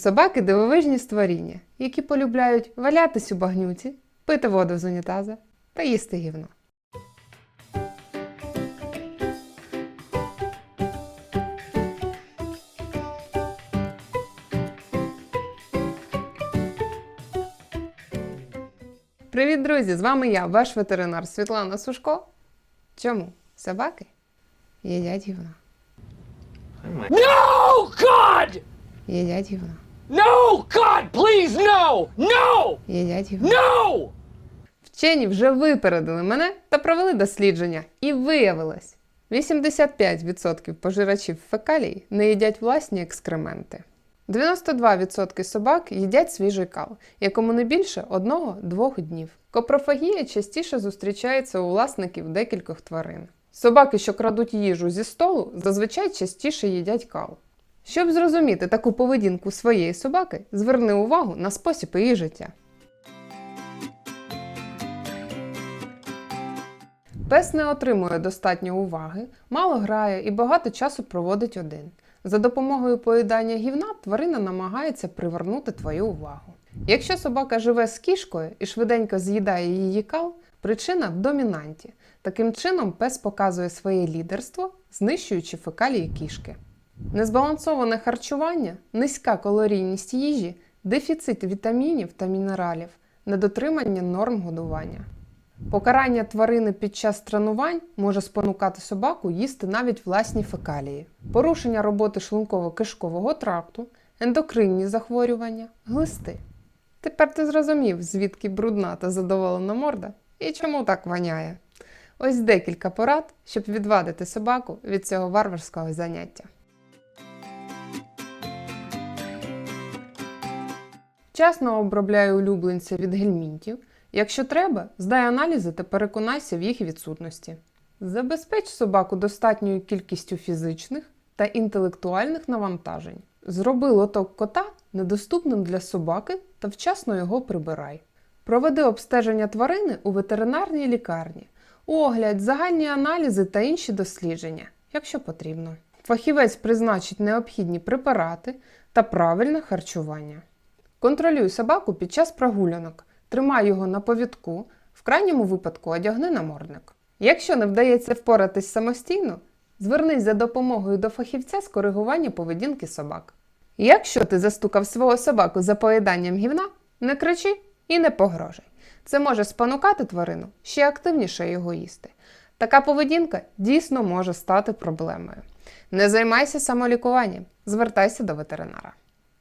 Собаки дивовижні створіння, які полюбляють валятись у багнюці, пити воду з унітаза та їсти гівно. Привіт, друзі! З вами я, ваш ветеринар Світлана Сушко. Чому? Собаки їдять гівно. No, God! Їдять гівно. No, God, please, no! No! Їдять гівно. No! Вчені вже випередили мене та провели дослідження. І виявилось, 85% пожирачів фекалій не їдять власні екскременти. 92% собак їдять свіжий кал, якому не більше 1-2 днів. Копрофагія частіше зустрічається у власників декількох тварин. Собаки, що крадуть їжу зі столу, зазвичай частіше їдять кал. Щоб зрозуміти таку поведінку своєї собаки, зверни увагу на спосіб її життя. Пес не отримує достатньо уваги, мало грає і багато часу проводить один. За допомогою поїдання гівна тварина намагається привернути твою увагу. Якщо собака живе з кішкою і швиденько з'їдає її кал, причина в домінанті. Таким чином пес показує своє лідерство, знищуючи фекалії кішки. Незбалансоване харчування, низька калорійність їжі, дефіцит вітамінів та мінералів, недотримання норм годування. Покарання тварини під час тренувань може спонукати собаку їсти навіть власні фекалії, порушення роботи шлунково-кишкового тракту, ендокринні захворювання, глисти. Тепер ти зрозумів, звідки брудна та задоволена морда і чому так воняє. Ось декілька порад, щоб відвадити собаку від цього варварського заняття. Вчасно обробляю улюбленця від гельмінтів. Якщо треба, здай аналізи та переконайся в їх відсутності. Забезпеч собаку достатньою кількістю фізичних та інтелектуальних навантажень. Зроби лоток кота недоступним для собаки та вчасно його прибирай. Проведи обстеження тварини у ветеринарній лікарні, огляд, загальні аналізи та інші дослідження, якщо потрібно. Фахівець призначить необхідні препарати та правильне харчування. Контролюй собаку під час прогулянок. Тримай його на повідку, в крайньому випадку одягни намордник. Якщо не вдається впоратись самостійно, звернись за допомогою до фахівця з коригування поведінки собак. Якщо ти застукав свого собаку за поїданням гівна, не кричи і не погрожуй. Це може спонукати тварину ще активніше його їсти. Така поведінка дійсно може стати проблемою. Не займайся самолікуванням, звертайся до ветеринара.